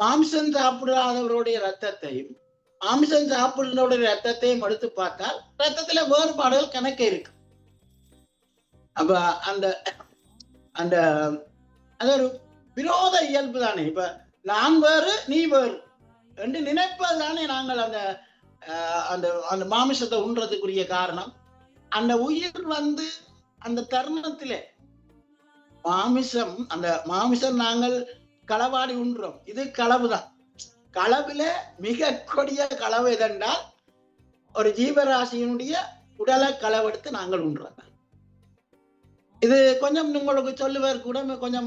மாமிசம் சாப்பிடாதவருடைய ரத்தத்தையும் மாமிசம் சாப்பிடுறவருடைய ரத்தத்தையும் எடுத்து பார்த்தால் ரத்தத்துல வேறுபாடுகள் கணக்கு இருக்கு. அப்ப அந்த அந்த அது ஒரு விரோத இயல்பு தானே. இப்ப நான் வேறு நீ வேறு என்று நினைப்பது தானே நாங்கள் அந்த அந்த அந்த மாமிசத்தை உண்றதுக்குரிய காரணம். அந்த உயிர் வந்து அந்த தருணத்திலே மாமிசம் அந்த மாமிசம் நாங்கள் களவாடி உண்றோம். இது களவு தான் களவுல மிக கொடிய களவு எதென்றால் ஒரு ஜீவராசியினுடைய உடலை களவெடுத்து நாங்கள் உண்றோம். இது கொஞ்சம் உங்களுக்கு சொல்லுவார் கூட கொஞ்சம்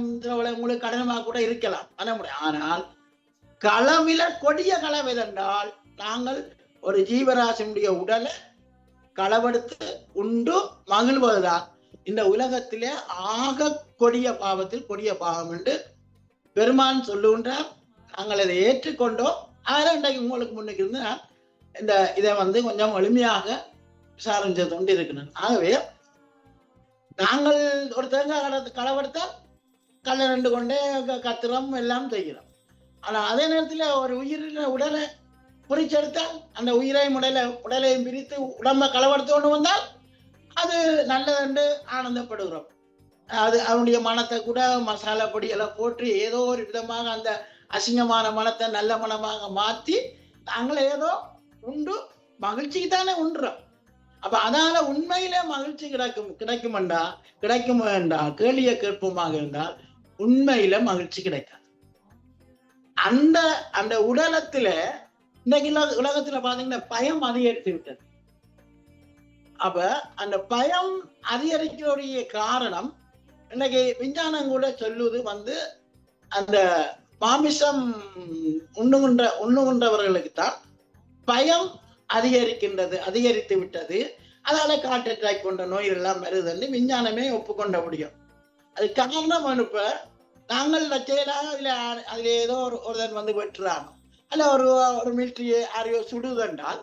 உங்களுக்கு கடினமாக கூட இருக்கலாம். பண்ண முடியும் ஆனால் களவில கொடிய களவு எதென்றால் நாங்கள் ஒரு ஜீவராசியினுடைய உடலை களவெடுத்து உண்டு மகிழ்வதுதான். இந்த உலகத்திலே ஆக கொடிய பாவத்தில் கொடிய பாவம் என்று பெருமான் சொல்லுகின்றார் நாங்கள் அதை ஏற்றுக்கொண்டோம். அதில் இன்றைக்கு உங்களுக்கு முன்னுக்கு இருந்து நான் இந்த இதை வந்து கொஞ்சம் எளிமையாக விசாரித்து கொண்டு இருக்கிறேன் ஆகவே நாங்கள் ஒரு தேங்காய் கடத்து களவெடுத்தால் கல்லை ரெண்டு கொண்டே க- கத்திரம் எல்லாம் செய்கிறோம் ஆனால் அதே நேரத்தில் ஒரு உயிரின உடலை பிரிச்செடுத்தால் அந்த உயிரையும் உடலை உடலையும் பிரித்து உடம்பை களவெடுத்து கொண்டு வந்தால் அது நல்லதென்று ஆனந்தப்படுகிறோம். அது அவனுடைய மனத்தை கூட மசாலா பொடியெல்லாம் போட்டு ஏதோ ஒரு விதமாக அந்த அசிங்கமான மனத்தை நல்ல மனமாக மாற்றி நாங்களே ஏதோ உண்டு மகிழ்ச்சிக்கு தானே உண்டுறோம். அப்ப அதனால உண்மையில மகிழ்ச்சி கிடைக்கும் கிடைக்குமெண்டா கிடைக்கும் என்றால் கேள்வியை கேட்போமாக இருந்தால் உண்மையில மகிழ்ச்சி கிடைக்காது. அந்த அந்த உடலத்துல இன்னைக்கு உலகத்துல பாத்தீங்கன்னா பயம் அதிகரித்து விட்டது. அப்ப அந்த பயம் அதிகரிக்கிறோடைய காரணம் இன்னைக்கு விஞ்ஞானம் கூட சொல்லுவது வந்து அந்த மாமிசம் உண்ணுகின்ற உண்ணுகின்றவர்களுக்கு தான் பயம் அதிகரிக்கின்றது அதிகரித்து விட்டது. அதால காட்டு அட்டாக் போன்ற நோய்கள் எல்லாம் வருதுன்னு விஞ்ஞானமே ஒப்புக்கொண்ட முடியும். அது காரணம் அனுப்ப நாங்கள் செய்யலாம் அதுல அதுல ஏதோ ஒரு ஒருதன் வந்து வெட்டுறாங்க அல்ல ஒரு ஒரு மிலிட்ரி யாரையோ சுடுதென்றால்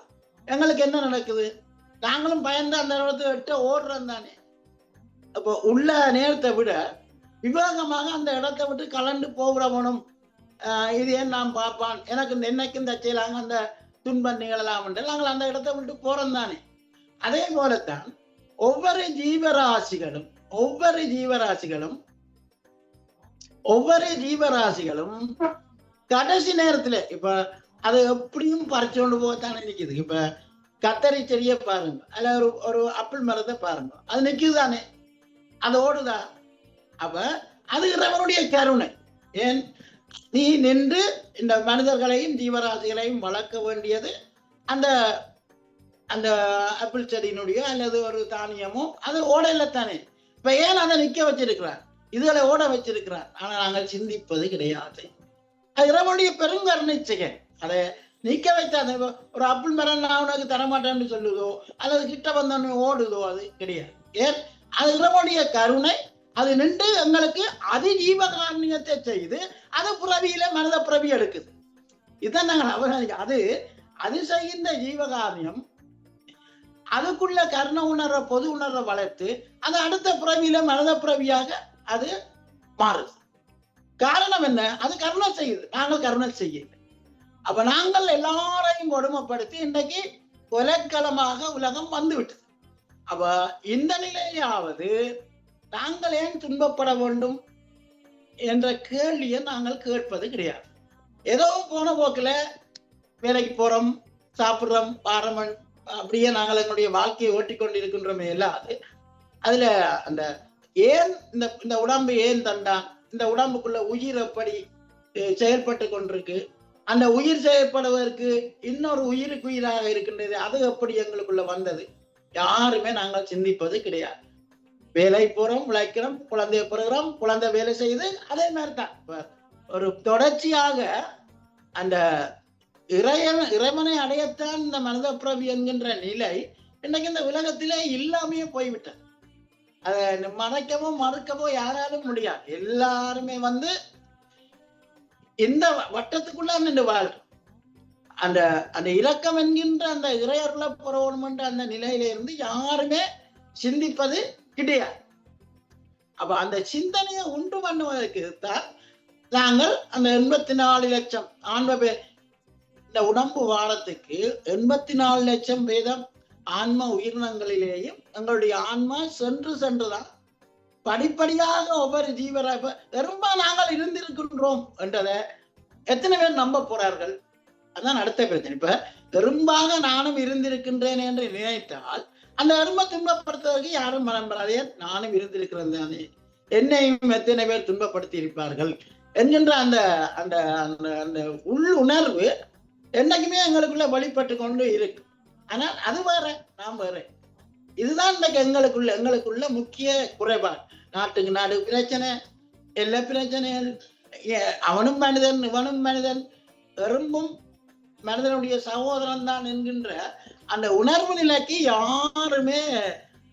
எங்களுக்கு என்ன நடக்குது? நாங்களும் பயந்து அந்த இடத்தை விட்டு ஓடுறோம் தானே. அப்போ உள்ள நேரத்தை விட விவேகமாக அந்த இடத்தை விட்டு கலந்து போகிறவனும் இது ஏன் நான் பார்ப்பான்? எனக்கு இந்த என்னைக்கும் இந்த செய்யலாங்க அந்த துன்பம் நிகழலாம் என்று நாங்கள் அந்த இடத்தை விட்டு போறோம் தானே. அதே போலத்தான் ஒவ்வொரு ஜீவராசிகளும் ஒவ்வொரு ஜீவராசிகளும் ஒவ்வொரு ஜீவராசிகளும் கடைசி நேரத்துல இப்ப அது எப்படியும் பறிச்சு கொண்டு போகத்தானே நிக்குது. இப்ப கத்தரி செடியை பாருங்க. அல்ல ஒரு ஒரு அப்பிள் மரத்தை பாருங்க. அது நிக்குது தானே. அதோடுதான் ஓடுதா அப்ப அது இறைவனுடைய கருணை. ஏன்? நீ நின்று இந்த மனிதர்களையும் ஜீவராசிகளையும் வளர்க்க வேண்டியது அந்த அந்த ஆப்பிள் செடியினுடைய அல்லது ஒரு தானியமோ அது ஓடல தானே. இப்ப ஏன் அதை நிக்க வச்சிருக்கிறார்? இதுகளை ஓட வச்சிருக்கிறார். ஆனா நாங்கள் சிந்திப்பது கிடையாது. அது இறைவனுடைய பெருங்கருணை செயல் அதை நிக்க வைத்த அந்த ஒரு அப்புள் மரம் நான் உனக்கு தரமாட்டேன்னு சொல்லுதோ அல்லது கிட்ட வந்தோன்னு ஓடுதோ அது கிடையாது. ஏன்? அது இறைவனுடைய கருணை அது நின்று எங்களுக்கு அதிஜீவகாரணியத்தை செய்து அது புறவியில மனித புறவி எடுக்குது. இதான் நாங்கள் அவதானிக்க அது அது செய்கின்ற ஜீவகாரணியம். அதுக்குள்ள கர்ண உணர்வை பொது உணர்வை வளர்த்து அது அடுத்த பிறவியில மனித புறவியாக அது மாறுது. காரணம் என்ன? அது கருணை செய்யுது. நாங்கள் கருணை செய்யல அப்ப நாங்கள் எல்லாரையும் கொடுமைப்படுத்தி இன்றைக்கு கொலைக்களமாக உலகம் வந்து விட்டது அப்ப இந்த நிலையாவது நாங்கள் ஏன் துன்பப்பட வேண்டும் என்ற கேள்வியை நாங்கள் கேட்பது கிடையாது. ஏதோ போன போக்கில் வேலைக்கு போறோம் சாப்பிட்றோம் பாரமன் அப்படியே நாங்கள் எங்களுடைய வாழ்க்கையை ஓட்டிக் கொண்டிருக்கின்றோமே இல்லாது அதுல அந்த ஏன் இந்த இந்த உடம்பு ஏன் தந்தான் இந்த உடம்புக்குள்ள உயிர் எப்படி செயல்பட்டு கொண்டிருக்கு? அந்த உயிர் செயல்படுவதற்கு இன்னொரு உயிருக்கு உயிராக இருக்கின்றது அது எப்படி எங்களுக்குள்ள வந்தது? யாருமே நாங்கள் சிந்திப்பது கிடையாது. வேலை போறோம் உழைக்கிறோம் குழந்தைய பிறகுறோம் குழந்தை வேலை செய்து அதே மாதிரி தான் இப்ப ஒரு தொடர்ச்சியாக அந்த இறைவன் இறைவனை அடையத்தான் இந்த மனித பிறவி என்கின்ற நிலை இன்னைக்கு இந்த உலகத்திலே இல்லாமையே போய்விட்டது. அதை மறைக்கவோ மறுக்கவோ யாராலும் முடியாது. எல்லாருமே வந்து இந்த வட்டத்துக்குள்ள நின்று வாழ்றோம். அந்த அந்த இலக்கம் என்கின்ற அந்த இறையருள புறவணும் என்ற அந்த நிலையில இருந்து யாருமே சிந்திப்பது கிடையாது. அப்ப அந்த சிந்தனையை உண்டு பண்ணுவதற்கு தான் நாங்கள் அந்த எண்பத்தி நாலு லட்சம் ஆன்ம பே- இந்த உடம்பு வாழத்துக்கு எண்பத்தி நாலு லட்சம் வேதம் ஆன்ம உயிரினங்களிலேயும் எங்களுடைய ஆன்மா சென்று சென்றுதான். படிப்படியாக ஒவ்வொரு ஜீவரா ரொம்ப நாங்கள் இருந்திருக்கின்றோம் என்றதை எத்தனை பேர் நம்ப போறார்கள்? அதான் அடுத்த பிரச்சனை. இப்ப பெரும்பாக நானும் இருந்திருக்கின்றேன் என்று நினைத்தால் அந்த அருமை துன்பப்படுத்துவதற்கு யாரும் மனம் வராதே நானும் இருந்திருக்கிறேன் தானே. என்னையும் எத்தனை பேர் துன்பப்படுத்தி இருப்பார்கள் என்கின்ற அந்த அந்த அந்த அந்த உள் உணர்வு என்னைக்குமே எங்களுக்குள்ள வழிபட்டு கொண்டு இருக்கு. ஆனால் அது வேற நாம் வேற. இதுதான் இன்னைக்கு எங்களுக்குள்ள எங்களுக்குள்ள முக்கிய குறைபாடு. நாட்டுக்கு நாடு பிரச்சனை எல்லா பிரச்சனைகள் அவனும் மனிதன் இவனும் மனிதன் எறும்பும் மனிதனுடைய சகோதரன் தான் என்கின்ற அந்த உணர்வு நிலைக்கு யாருமே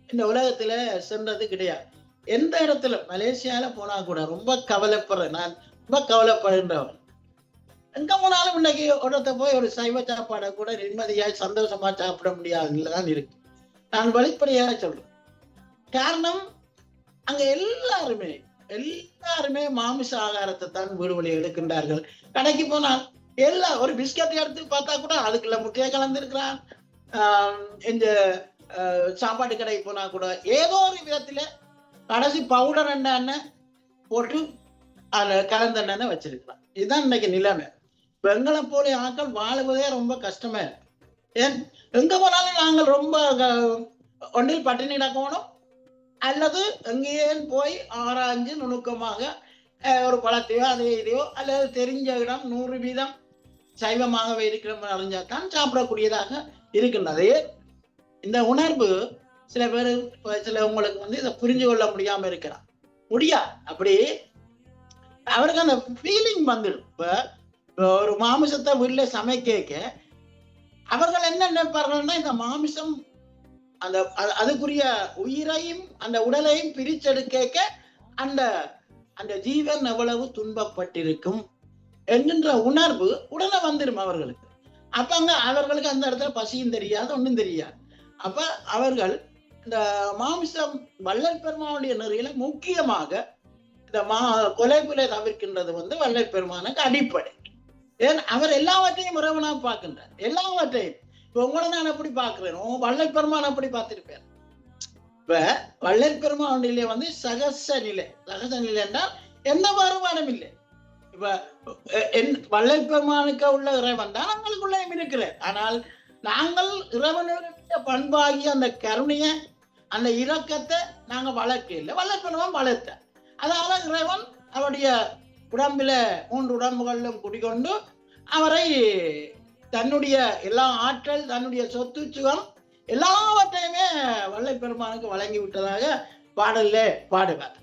இந்த உலகத்துல சென்றது கிடையாது. எந்த இடத்துல? மலேசியால போனா கூட ரொம்ப கவலைப்படுறேன் நான் ரொம்ப கவலைப்படுகின்றவன். எங்க போனாலும் இன்னைக்கு இடத்த போய் ஒரு சைவ சாப்பாடை கூட நிம்மதியாய் சந்தோஷமா சாப்பிட முடியாதுதான் இருக்கு. நான் வெளிப்படையாக சொல்றேன். காரணம் அங்க எல்லாருமே எல்லாருமே மாமிச ஆகாரத்தை தான் வீடு வழி எடுக்கின்றார்கள். கடைக்கு போனால் எல்லா ஒரு பிஸ்கட் எடுத்து பார்த்தா கூட அதுக்குள்ள முட்டையை கலந்துருக்கிறான். இந்த சாப்பாட்டு கடைக்கு போனா கூட ஏதோ ஒரு விதத்துல கடைசி பவுடர் என்ன போட்டு அதுல கலந்த எண்ணெய் வச்சிருக்கலாம் இதுதான் இன்னைக்கு நிலைமை. இப்ப எங்களை போல ஆட்கள் வாழுவதே ரொம்ப கஷ்டமா இருக்கு. ஏன்? எங்க போனாலும் நாங்கள் ரொம்ப க- ஒன்றில் பட்டினி கிடக்கணும். அல்லது எங்கேயே போய் ஆராய்ஞ்சு நுணுக்கமாக ஒரு பழத்தையோ அதே இதையோ அல்லது தெரிஞ்ச இடம் நூறு வீதம் சைவமாகவே இருக்கிற அறிஞ்சா தான் சாப்பிடக்கூடியதாக இருக்கின்றது. இந்த உணர்வு சில பேர் சில உங்களுக்கு வந்து இதை புரிஞ்சு கொள்ள முடியாம இருக்கிறான். முடியா? அப்படி அவருக்கு அந்த ஃபீலிங் வந்துடும். இப்போ ஒரு மாமிசத்தை வீட்டில் சமைக்க அவர்கள் என்ன நினைப்பார்கள்னா இந்த மாமிசம் அந்த அது- அதுக்குரிய உயிரையும் அந்த உடலையும் பிரிச்செடுக்க அந்த அந்த ஜீவன் எவ்வளவு துன்பப்பட்டிருக்கும்? என்கின்ற உணர்வு உடனே வந்துடும் அவர்களுக்கு. அப்ப அங்க அவர்களுக்கு அந்த இடத்துல பசியும் தெரியாது ஒன்றும் தெரியாது. அப்ப அவர்கள் இந்த மாமிசம் வள்ளல் பெருமானுடைய நெறியில முக்கியமாக இந்த மா கொலை தவிர்க்கின்றது வந்து வள்ளல் பெருமானுக்கு அடிப்படை. ஏன்? அவர் எல்லாவற்றையும் உறவனா பார்க்கின்றார். எல்லாவற்றையும். இப்ப உங்களை நான் எப்படி பாக்குறேன் வள்ளல் பெருமான் அப்படி பார்த்திருப்பேன்? இப்ப வள்ளல் பெருமானிலே வந்து சகச நிலை. சகச நிலை என்றால் எந்த வருமானம் இல்லை. இப்ப என் வள்ளைப்பெருமானுக்கு உள்ள இறைவன் தான் நம்மளுக்குள்ளேயும் இருக்கிறார் ஆனால் நாங்கள் இறைவனுடைய பண்பாகிய அந்த கருணைய அந்த இரக்கத்தை நாங்கள் வளர்க்க இல்லை வள்ளல் பெருமான் வளர்த்த அதனால இறைவன் அவருடைய உடம்பில மூன்று உடம்புகளிலும் குடிகொண்டு அவரை தன்னுடைய எல்லா ஆற்றல் தன்னுடைய சொத்து சுகம் எல்லாவற்றையுமே வள்ளல் பெருமானுக்கு வழங்கி விட்டதாக பாடல்ல பாடுவார்.